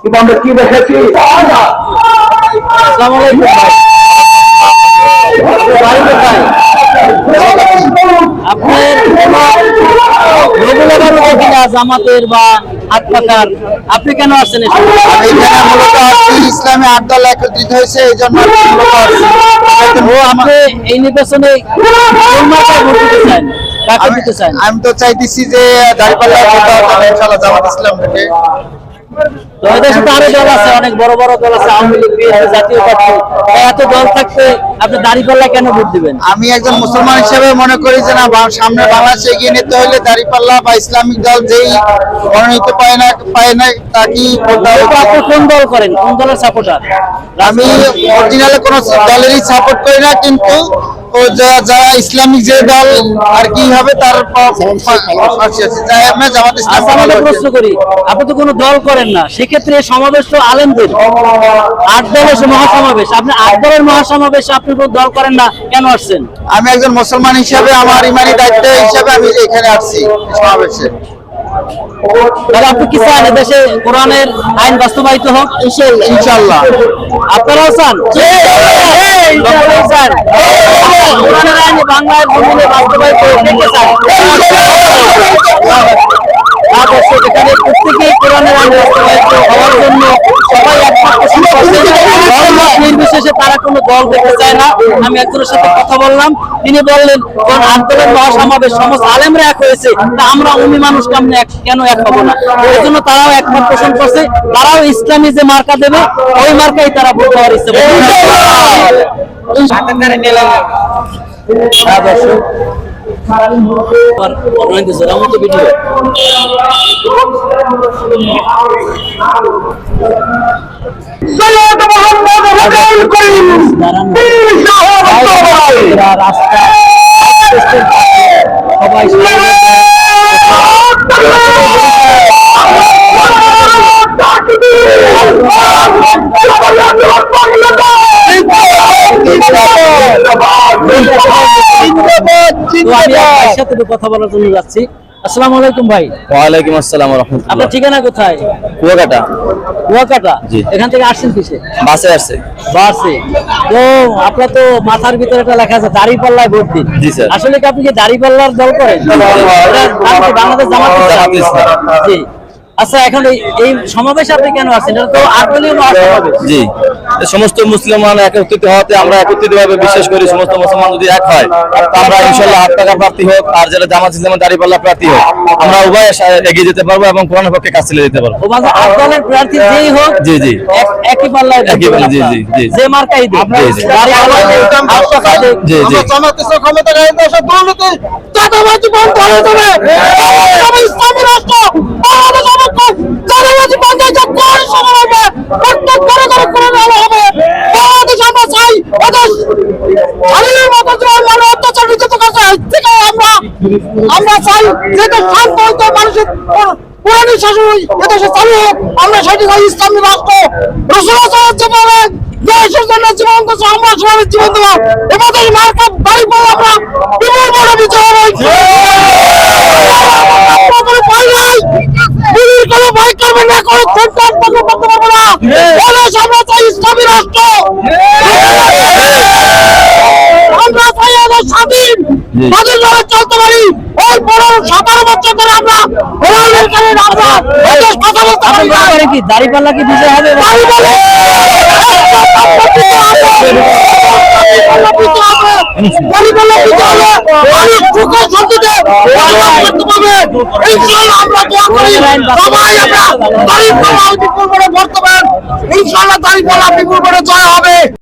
কিন্তু আমরা কি দেখেছি? জামাতের বা আপনি কেন আসছেন আট দল একত্রিত হয়েছে এই জন্য আপনি এই নির্বাচনে আমি- দিতে চান? আমি তো চাইতেছি যে দাঁড়িপাল্লা ইনশাআল্লাহ জামাত ইসলাম থেকে। আরও দল আছে অনেক বড় বড় দল আছে আওয়ামী লীগ জাতীয় পার্টি। এত দল থাকতে আপনি দাঁড়িপাল্লা কেন ভোট দিবেন? আমি একজন মুসলমান হিসেবে মনে করি যে না সামনে বাংলাদেশে এগিয়ে নিতে হলে দাঁড়িপাল্লা বা ইসলামিক দল যেই মনোনীত পায় না পায় না তাকেই। আপনি কোন দল করেন? কোন দলের সাপোর্টার আমি অরিজিনালে কোনো দলেরই সাপোর্ট করি না কিন্তু ও যারা ইসলামিক যে দল আর কি হবে তার আচ্ছা আমাকে প্রশ্ন করি। আপনি তো কোনো দল করেন না। সেক্ষেত্রে সমাবেশ তো আলেমদের। আট দলের মহাসমাবেশ। আপনি আট দলের মহাসমাবেশে আপনি কোনো দল করেন না কেন আসছেন? আমি একজন মুসলমান হিসেবে আমার ইমানি দায়িত্ব হিসেবে আমি এখানে আসছি সমাবেশে। তাহলে আপনি কি চান এদেশে কোরআনের আইন বাস্তবায়িত হোক? ইনশাল্লাহ আপনারাও চান? চান? চান এখানে প্রত্যেকেই কোরআনের আইন বাস্তবায়িত হওয়ার জন্য সবাই নির্বিশেষে তারা কোনো দল দেখতে চায় না। আমি একজনের সাথে কথা বললাম। তিনি বললেন আন্দোলন মহাসমাবেশ সমস্ত আলেমরা এক হয়েছে তা আমরা মানুষ কেমন এক কেন এক হব না? জন্য তারাও একমত পোষণ করছে তারাও ইসলামী যে মার্কা দেবে ওই মার্কাই তারা ভোট দেওয়ার ইচ্ছে হ্যাঁ, দর্শক। রাস্তা সবাই তো আপনার কথা বলার জন্য যাচ্ছি। আসসালামু আলাইকুম ভাই। ওয়ালাইকুম আসসালাম রহমতুল্লাহ। আপনার ঠিকানা কোথায়? কুয়াকাটা। কুয়াকাটা? এখান থেকে আসছেন কিসে? বাসে আসছে। বাসে। তো আপনার তো মাথার ভিতরে একটা লেখা আছে দাড়ি পাল্লায় ভোট দিন জি, স্যার। আসলে কি আপনি কি দাড়ি পাল্লার দল করেন? বাংলাদেশ জামাত ইসলাম। জি। আচ্ছা এখন এই সমাবেশে আপনি কেন আছেন এটা তো আটদলীয় মহাসমাবেশ জি সমস্ত মুসলমান একত্রিত হওয়াতে আমরা একত্রিত ভাবে বিশ্বাস করি সমস্ত মুসলমান যদি এক হয় আমরা ইনশাল্লাহ হাত টাকা প্রার্থী হোক আর যারা জামাত ইসলামের দাঁড়িপাল্লা প্রার্থী হোক আমরা উভয় এগিয়ে যেতে পারব এবং কোরআনের পক্ষে কাজ চলে যেতে পারব আট প্রার্থী যেই হোক জি, জি। একই পাল্লায় একই পাল্লায়, জি, জি, জি। যে মার্কাই দিন জি, জি। টাকা। জি জি জামাত ইসলাম ক্ষমতা গায়ে দেশে দুর্নীতি চাঁদাবাজি বন্ধ হয়ে যাবে ইসলামী রাষ্ট্র বাংলাদেশ অবক্ষণ চাঁদাবাজি বন্ধ হয়ে যাবে কোন সময় হবে প্রত্যেক ঘরে ঘরে করে নেওয়া হবে বাংলাদেশ আমরা চাই এদেশ স্বাধীনের মতো যে মানে অত্যাচার নির্যাতন কাছে থেকে আমরা চাই যে দেশ শান্ত হইতে মানুষের পুরানি শাসন এদেশে চালু হোক। আমরা সেটি চাই ইসলামী রাষ্ট্র দেশের জন্য জীবন দিচ্ছে আমরা সবাই জীবন দেবো। এবার মার্কা বাড়ি পড়ে আমরা, বিপুল বড় হবে। আমরা আমরা চাই এদেশ স্বাধীন। স্বাধীনভাবে চলতে পারি। ওই বড় সতেরো বছর ধরে আমরা কি কি বিজয় হবে? ইনশাল্লাহ বিপুল করে জয় হবে।